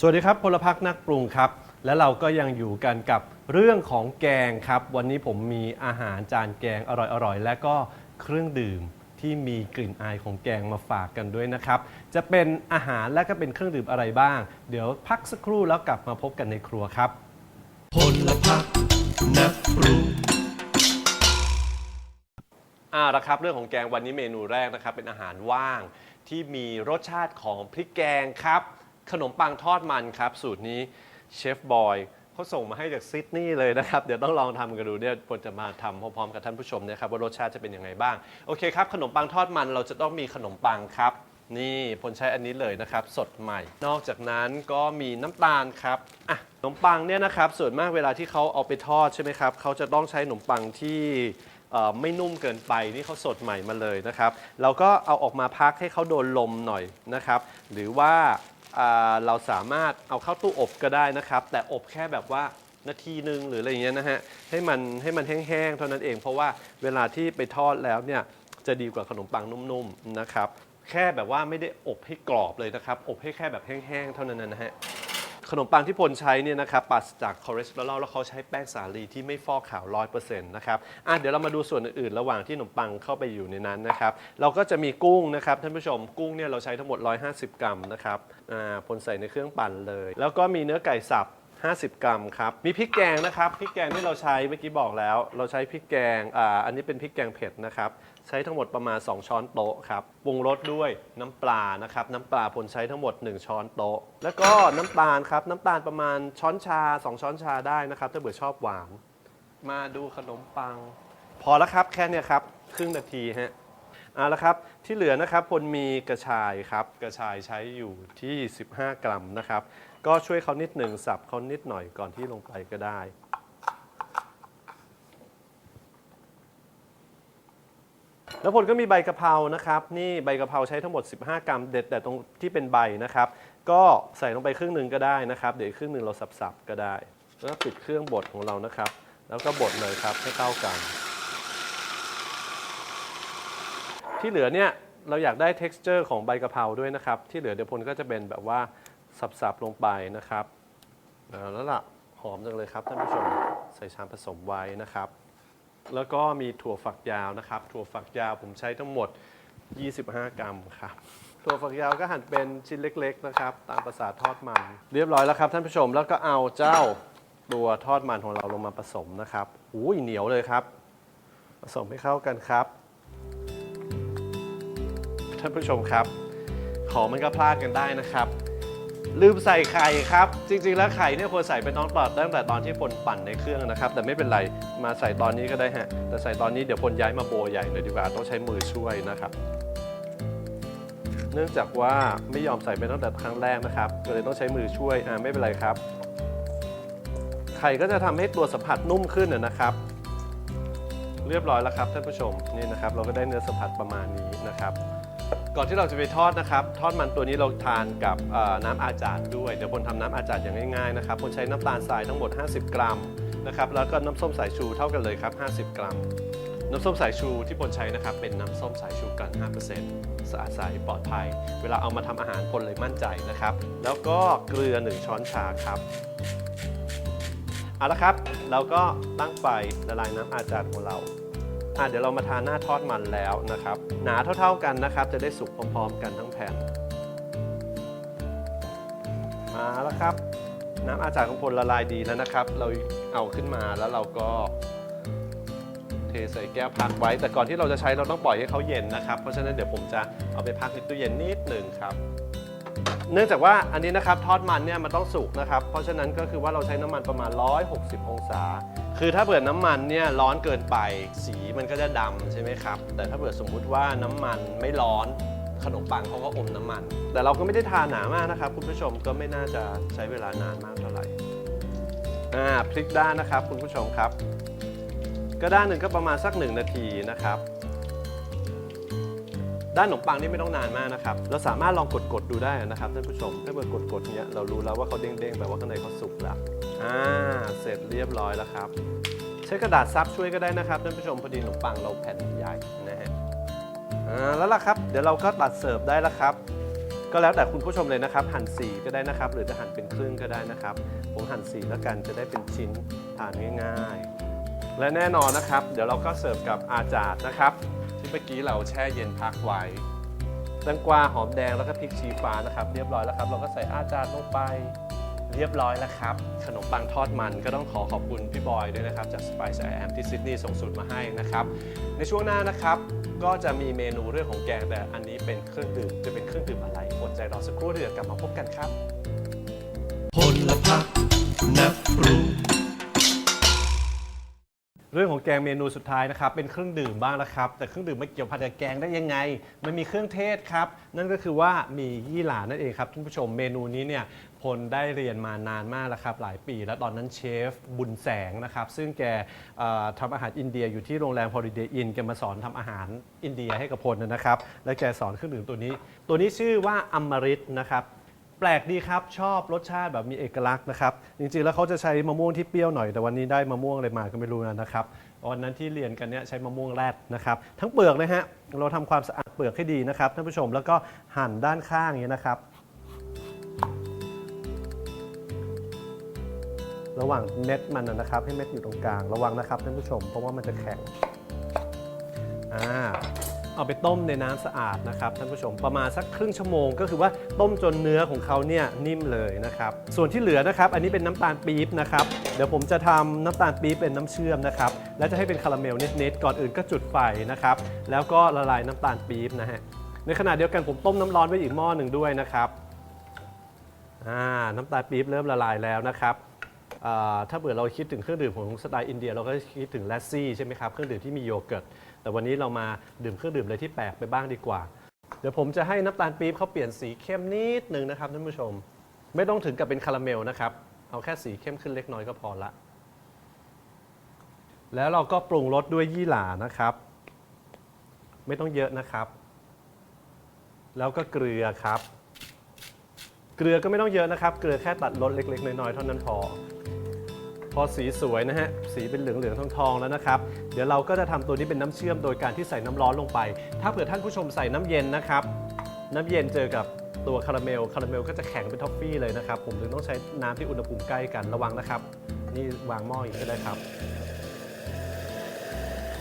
สวัสดีครับพลพักนักปรุงครับ และเราก็ยังอยู่กันกับเรื่องของแกงครับ วันนี้ผมมีอาหารจานแกงอร่อยๆ และก็เครื่องดื่มที่มีกลิ่นอายของแกงมาฝากกันด้วยนะครับ จะเป็นอาหารและก็เป็นเครื่องดื่มอะไรบ้าง เดี๋ยวพักสักครู่แล้วกลับมาพบกันในครัวครับพลพักนักปรุงอ่าละครับเรื่องของแกงวันนี้เมนูแรกนะครับ เป็นอาหารว่างที่มีรสชาติของพริกแกงครับ ขนมปังทอดมันครับ สูตรนี้เชฟบอยเขาส่งมาให้จากซิดนีย์เลยนะครับ เดี๋ยวต้องลองทำกันดูเนี่ยผมจะมาทำพร้อมๆกับท่านผู้ชมนะครับว่ารสชาติจะเป็นยังไงบ้าง โอเคครับ ขนมปังทอดมันเราจะต้องมีขนมปังครับ นี่พลใช้อันนี้เลยนะครับ สดใหม่ นอกจากนั้นก็มีน้ำตาลครับอะขนมปังเนี่ยนะครับส่วนมากเวลาที่เขาเอาไปทอดใช่ไหมครับเขาจะต้องใช้ขนมปังที่เอ่อไม่นุ่มเกินไปนี่เขาสดใหม่มาเลยนะครับ เราก็เอาออกมาพักให้เขาโดนลมหน่อยนะครับ หรือว่า เราสามารถเอาเข้าตู้อบก็ได้นะครับ แต่อบแค่แบบว่านาทีหนึ่งหรืออะไรอย่างเงี้ยนะฮะให้มันให้มันแห้งๆเท่านั้นเอง เพราะว่าเวลาที่ไปทอดแล้วเนี่ยจะดีกว่าขนมปังนุ่มๆนะครับ แค่แบบว่าไม่ได้อบให้กรอบเลยนะครับ อบให้แค่แบบแห้งๆเท่านั้นนะฮะ ขนมปังที่พลใช้เนี่ยนะครับปราศจากคอเลสเตอรอลแล้วเขาใช้แป้งสาลีที่ไม่ฟอกขาวร้อยเปอร์เซ็นะครับอะเดี๋ยวเรามาดูส่วนอื่นๆ ระหว่างที่ขนมปังเข้าไปอยู่ในนั้นนะครับ เราก็จะมีกุ้งนะครับท่านผู้ชมกุ้งเนี่ยเราใช้ทั้งหมด 150 กรัมนะครับอ่าพลใส่ในเครื่องปั่นเลย แล้วก็มีเนื้อไก่สับ 50 กรัมครับ มีพริกแกงนะครับ พริกแกงที่เราใช้เมื่อกี้บอกแล้ว เราใช้พริกแกงอ่าอันนี้เป็นพริกแกงเผ็ดนะครับ ใช้ทั้งหมดประมาณ 2 ช้อนโต๊ะครับ ปรุงรสด้วยน้ำปลานะครับ น้ำปลาพลใช้ทั้งหมด 1 ช้อนโต๊ะ แล้วก็น้ำตาลครับ น้ำตาลประมาณช้อนชา 2 ช้อนชาได้นะครับ ถ้าเบื่อชอบหวาน มาดูขนมปัง พอแล้วครับแค่เนี้ยครับ ครึ่งนาทีฮะ เอาละครับที่เหลือนะครับพลมีกระชายครับ กระชายใช้อยู่ที่ 15 กรัมนะครับ ก็ช่วยเขานิดหนึ่งสับเขานิดหน่อยก่อนที่ลงไปก็ได้ แล้วผลก็มีใบกะเพรานะครับ นี่ใบกะเพราใช้ทั้งหมด 15 กรัม เด็ดแต่ตรงที่เป็นใบนะครับ ก็ใส่ลงไปครึ่งหนึ่งก็ได้นะครับ เดี๋ยวครึ่งหนึ่งเราสับๆก็ได้ แล้วปิดเครื่องบดของเรานะครับ แล้วก็บดเลยครับให้เข้ากัน ที่เหลือเนี่ยเราอยากได้ texture ของใบกะเพราด้วยนะครับ ที่เหลือเดี๋ยวพลก็จะเป็นแบบว่า สับๆลงไปนะครับเอาแล้วล่ะหอมจังเลยครับท่านผู้ชมใส่ชามผสมไว้นะครับ แล้วก็มีถั่วฝักยาวนะครับ ถั่วฝักยาวผมใช้ทั้งหมด 25 กรัมครับถั่วฝักยาวก็หั่นเป็นชิ้นเล็ก ๆ นะครับ ตามภาษาทอดมัน เรียบร้อยแล้วครับท่านผู้ชมแล้วก็เอาเจ้าตัวทอดมันของเราลงมาผสมนะครับอุ้ยเหนียวเลยครับ ผสมให้เข้ากันครับ ท่านผู้ชมครับ ของมันก็พลาดกันได้นะครับ ลืมใส่ไข่ครับ จริง ๆ แล้วไข่เนี่ยควรใส่ไปตอนปอดตั้งแต่ตอนที่พลปั่นในเครื่องนะครับ แต่ไม่เป็นไรมาใส่ตอนนี้ก็ได้ฮะ แต่ใส่ตอนนี้เดี๋ยวพลย้ายมาโบใหญ่เลยดีกว่าต้องใช้มือช่วยนะครับ เนื่องจากว่าไม่ยอมใส่ไปตั้งแต่ครั้งแรกนะครับก็เลยต้องใช้มือช่วยอ่าไม่เป็นไรครับ ไข่ก็จะทำให้ตัวสัมผัสนุ่มขึ้นนะครับ เรียบร้อยแล้วครับท่านผู้ชมนี่นะครับ เราก็ได้เนื้อสัมผัสประมาณนี้นะครับ ก่อนที่เราจะไปทอดนะครับ ทอดมันตัวนี้เราทานกับน้ำอาจารย์ด้วย เดี๋ยวพลทำน้ำอาจารย์อย่างง่ายๆนะครับพลใช้น้ำตาลทรายทั้งหมด 50 กรัมนะครับแล้วก็น้ำส้มสายชูเท่ากันเลยครับ 50 กรัม น้ำส้มสายชูที่พลใช้นะครับเป็นน้ำส้มสายชูกัน 5%สะอาดใสปลอดภัย เวลาเอามาทำอาหารพลเลยมั่นใจนะครับ แล้วก็เกลือ 1 ช้อนชาครับเอาละครับ เราก็ตั้งไฟละลายน้ำอาจารย์ของเรา อะเดี๋ยวเรามาทานหน้าทอดมันแล้วนะครับ หนาเท่าๆกันนะครับ จะได้สุกพร้อมๆ กันทั้งแผ่นมาแล้วครับ น้ำอาจารย์ของพลละลายดีแล้วนะครับ เราเอาขึ้นมาแล้วเราก็เทใส่แก้วพักไว้ แต่ก่อนที่เราจะใช้เราต้องปล่อยให้เขาเย็นนะครับ เพราะฉะนั้นเดี๋ยวผมจะเอาไปพักในตู้เย็นนิดหนึ่งครับ เนื่องจากว่าอันนี้นะครับทอดมันเนี่ยมันต้องสุกนะครับ เพราะฉะนั้นก็คือว่าเราใช้น้ำมันประมาณ 160 องศา คือถ้าเผื่อน้ำมันเนี่ยร้อนเกินไปสีมันก็จะดำใช่ไหมครับ แต่ถ้าเผื่อสมมุติว่าน้ำมันไม่ร้อนขนมปังเขาก็อมน้ำมัน แต่เราก็ไม่ได้ทาหนามากนะครับ คุณผู้ชมก็ไม่น่าจะใช้เวลานานมากเท่าไหร่อ่าพลิกด้านนะครับคุณผู้ชมครับ ก็ด้านหนึ่งก็ประมาณสักหนึ่งนาทีนะครับ ด้านขนมปังนี่ไม่ต้องนานมากนะครับ เราสามารถลองกดๆดูได้นะครับท่านผู้ชมถ้าเกิดกดๆเนี้ยเรารู้แล้วว่าเขาเด้งๆแปลว่าข้างในเขาสุกแล้ว อ่าเสร็จเรียบร้อยแล้วครับใช้กระดาษซับช่วยก็ได้นะครับท่านผู้ชมพอดีขนมปังเราแผ่นใหญ่นะฮะอ่าแล้วล่ะครับ เดี๋ยวเราก็ตัดเสิร์ฟได้แล้วครับ ก็แล้วแต่คุณผู้ชมเลยนะครับ หั่นสีก็ได้นะครับ หรือจะหั่นเป็นครึ่งก็ได้นะครับ ผมหั่นสีแล้วกันจะได้เป็นชิ้นทานง่ายๆ และแน่นอนนะครับ เดี๋ยวเราก็เสิร์ฟกับอาจาดนะครับ ที่เมื่อกี้เราแช่เย็นพักไว้แตงกวาหอมแดงแล้วก็พริกชี้ฟ้านะครับ เรียบร้อยแล้วครับ เราก็ใส่อาจาดลงไป เรียบร้อยแล้วครับ ขนมปังทอดมันก็ต้องขอขอบคุณพี่บอยด้วยนะครับ จาก Spice I Am ที่ซิดนีย์ส่งสูตรมาให้นะครับ ในช่วงหน้านะครับก็จะมีเมนูเรื่องของแกงแต่อันนี้เป็นเครื่องดื่มจะเป็นเครื่องดื่มอะไรอดใจรอสักครู่เดี๋ยวกลับมาพบกันครับพลพักนักปรุงเรื่องของแกงเมนูสุดท้ายนะครับเป็นเครื่องดื่มบ้างแล้วครับ แต่เครื่องดื่มไม่เกี่ยวพันกับแกงได้ยังไง มันมีเครื่องเทศครับ นั่นก็คือว่ามียี่หร่านั่นเองครับท่านผู้ชมเมนูนี้เนี่ยพ ลได้เรียนมานานมากแล้วครับหลายปี แล้วตอนนั้นเชฟบุญแสงนะครับซึ่งแกเอ่อทำอาหารอินเดียอยู่ที่โรงแรม Holiday Inn แกมาสอนทำอาหารอินเดียให้กับพลนะครับ และแกสอนเครื่องดื่มตัวนี้ ตัวนี้ชื่อว่าอมฤตนะครับ แปลกดีครับ ชอบรสชาติแบบมีเอกลักษณ์นะครับ จริงๆ แล้วเขาจะใช้มะม่วงที่เปรี้ยวหน่อยแต่วันนี้ได้มะม่วงอะไรมาก็ไม่รู้นะครับวันนั้นที่เรียนกันเนี่ยใช้มะม่วงแรดนะครับ ทั้งเปลือกเลยฮะเราทำความสะอาดเปลือกให้ดีนะครับท่านผู้ชมแล้วก็หั่นด้านข้างอย่างนี้ยนะครับ ระหว่างเม็ดมันนะครับ ให้เม็ดอยู่ตรงกลาง ระวังนะครับท่านผู้ชม เพราะว่ามันจะแข็งอ่าเอาไปต้มในน้ำสะอาดนะครับท่านผู้ชมประมาณสักครึ่งชั่วโมง ก็คือว่าต้มจนเนื้อของเขาเนี่ยนิ่มเลยนะครับ ส่วนที่เหลือนะครับ อันนี้เป็นน้ำตาลปี๊บนะครับ เดี๋ยวผมจะทำน้ำตาลปี๊บเป็นน้ำเชื่อมนะครับ และจะให้เป็นคาราเมลนิดๆก่อนอื่นก็จุดไฟนะครับ แล้วก็ละลายน้ำตาลปี๊บนะฮะในขณะเดียวกันผมต้มน้ำร้อนไว้อีกหม้อหนึ่งด้วยนะครับอ่าน้ำตาลปี๊บเริ่มละลายแล้วนะครับ ถ้าเผื่อเราคิดถึงเครื่องดื่มของสไตล์อินเดีย เราก็คิดถึงแลสซี่ใช่ไหมครับเครื่องดื่มที่มีโยเกิร์ตแต่วันนี้เรามาดื่มเครื่องดื่มอะไรที่แปลกไปบ้างดีกว่า เดี๋ยวผมจะให้น้ำตาลปี๊บเขาเปลี่ยนสีเข้มนิดนึงนะครับท่านผู้ชม ไม่ต้องถึงกับเป็นคาราเมลนะครับเอาแค่สีเข้มขึ้นเล็กน้อยก็พอละแล้วเราก็ปรุงรสด้วยยี่หร่านะครับ ไม่ต้องเยอะนะครับ แล้วก็เกลือครับ เกลือก็ไม่ต้องเยอะนะครับ เกลือแค่ตัดรสเล็ก ๆ น้อยๆเท่านั้นพอ พอสีสวยนะฮะ สีเป็นเหลืองๆทองๆแล้วนะครับ เดี๋ยวเราก็จะทำตัวนี้เป็นน้ำเชื่อมโดยการที่ใส่น้ำร้อนลงไป ถ้าเผื่อท่านผู้ชมใส่น้ำเย็นนะครับ น้ำเย็นเจอกับตัวคาราเมล คาราเมลก็จะแข็งเป็นท็อฟฟี่เลยนะครับ ผมถึงต้องใช้น้ำที่อุณหภูมิใกล้กัน ระวังนะครับ นี่วางหม้ออย่างนี้ก็ได้ครับ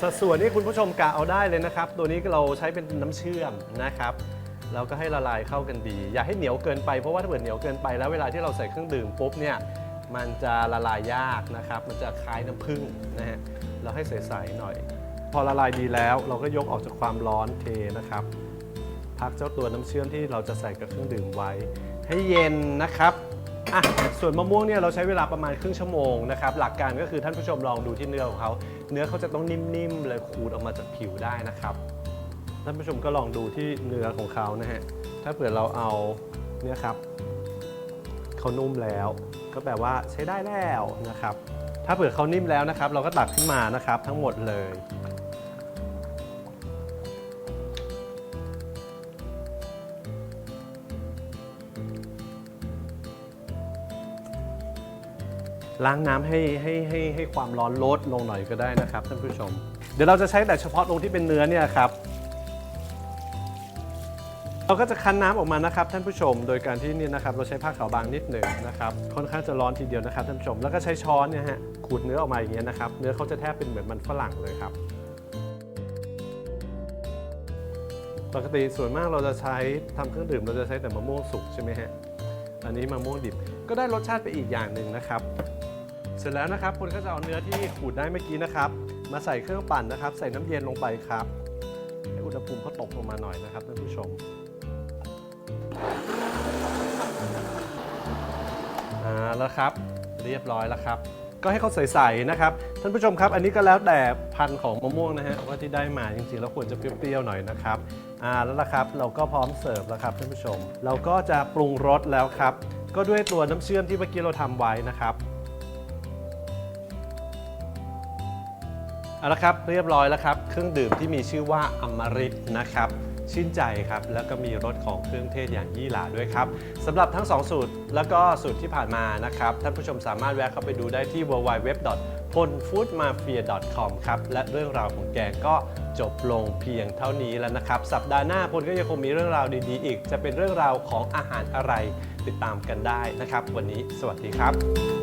สัดส่วนนี้คุณผู้ชมกะเอาได้เลยนะครับ ตัวนี้เราใช้เป็นน้ำเชื่อมนะครับแล้วก็ให้ละลายเข้ากันดี อย่าให้เหนียวเกินไปเพราะว่าถ้าเกิดเหนียวเกินไปแล้วเวลาที่เราใส่เครื่องดื่มปุ๊บเนี่ย มันจะละลายยากนะครับ มันจะคล้ายน้ำผึ้งนะฮะ เราให้ใสๆหน่อย พอละลายดีแล้วเราก็ยกออกจากความร้อนเทนะครับ พักเจ้าตัวน้ำเชื่อมที่เราจะใส่กับเครื่องดื่มไว้ ให้เย็นนะครับอะส่วนมะม่วงเนี่ยเราใช้เวลาประมาณครึ่งชั่วโมงนะครับ หลักการก็คือท่านผู้ชมลองดูที่เนื้อของเขา เนื้อเขาจะต้องนิ่มๆเลยขูดออกมาจากผิวได้นะครับท่านผู้ชมก็ลองดูที่เนื้อของเขานะฮะถ้าเผื่อเราเอาเนี่ยครับเขานุ่มแล้ว ก็แปลว่าใช้ได้แล้วนะครับ ถ้าเผื่อเขานิ่มแล้วนะครับ เราก็ตักขึ้นมานะครับ ทั้งหมดเลย ล้างน้ำให้ให้ให้ให้ความร้อนลดลงหน่อยก็ได้นะครับท่านผู้ชม เดี๋ยวเราจะใช้แต่เฉพาะตรงที่เป็นเนื้อเนี่ยครับ เราก็จะคั้นน้ำออกมานะครับท่านผู้ชม โดยการที่นี่นะครับเราใช้ผ้าขาวบางนิดหนึ่งนะครับค่อนข้างจะร้อนทีเดียวนะครับท่านผู้ชม แล้วก็ใช้ช้อนเนี่ยฮะขูดเนื้อออกมาอย่างเงี้ยนะครับเนื้อเขาจะแทบเป็นเหมือนมันฝรั่งเลยครับปกติส่วนมากเราจะใช้ทำเครื่องดื่มเราจะใช้แต่มะม่วงสุกใช่ไหมฮะอันนี้มะม่วงดิบก็ได้รสชาติไปอีกอย่างหนึ่งนะครับ เสร็จแล้วนะครับคุณก็จะเอาเนื้อที่ขูดได้เมื่อกี้นะครับ มาใส่เครื่องปั่นนะครับ ใส่น้ำเย็นลงไปครับให้อุณหภูมิเขาตกลงมาหน่อยนะครับท่านผู้ชม อ่าแล้วครับเรียบร้อยแล้วครับ ก็ให้เขาใส่ๆนะครับ ท่านผู้ชมครับ อันนี้ก็แล้วแต่พันธุ์ของมะม่วงนะฮะว่าที่ได้มาจริงๆ แล้วควรจะเปรี้ยวๆหน่อยนะครับอ่าแล้วละครับเราก็พร้อมเสิร์ฟแล้วครับท่านผู้ชม เราก็จะปรุงรสแล้วครับ ก็ด้วยตัวน้ำเชื่อมที่เมื่อกี้เราทำไว้นะครับเอาละครับเรียบร้อยแล้วครับ เครื่องดื่มที่มีชื่อว่าอมฤตนะครับ ชื่นใจครับ แล้วก็มีรสของเครื่องเทศอย่างยี่หร่าด้วยครับสำหรับทั้ง 2 สูตรแล้วก็สูตรที่ผ่านมานะครับท่านผู้ชมสามารถแวะเข้าไปดูได้ที่ www พล foodmafia.com ครับ และเรื่องราวของแกงก็จบลงเพียงเท่านี้แล้วนะครับ สัปดาห์หน้าพลก็ยังคงมีเรื่องราวดีๆ อีก จะเป็นเรื่องราวของอาหารอะไรติดตามกันได้นะครับ วันนี้สวัสดีครับ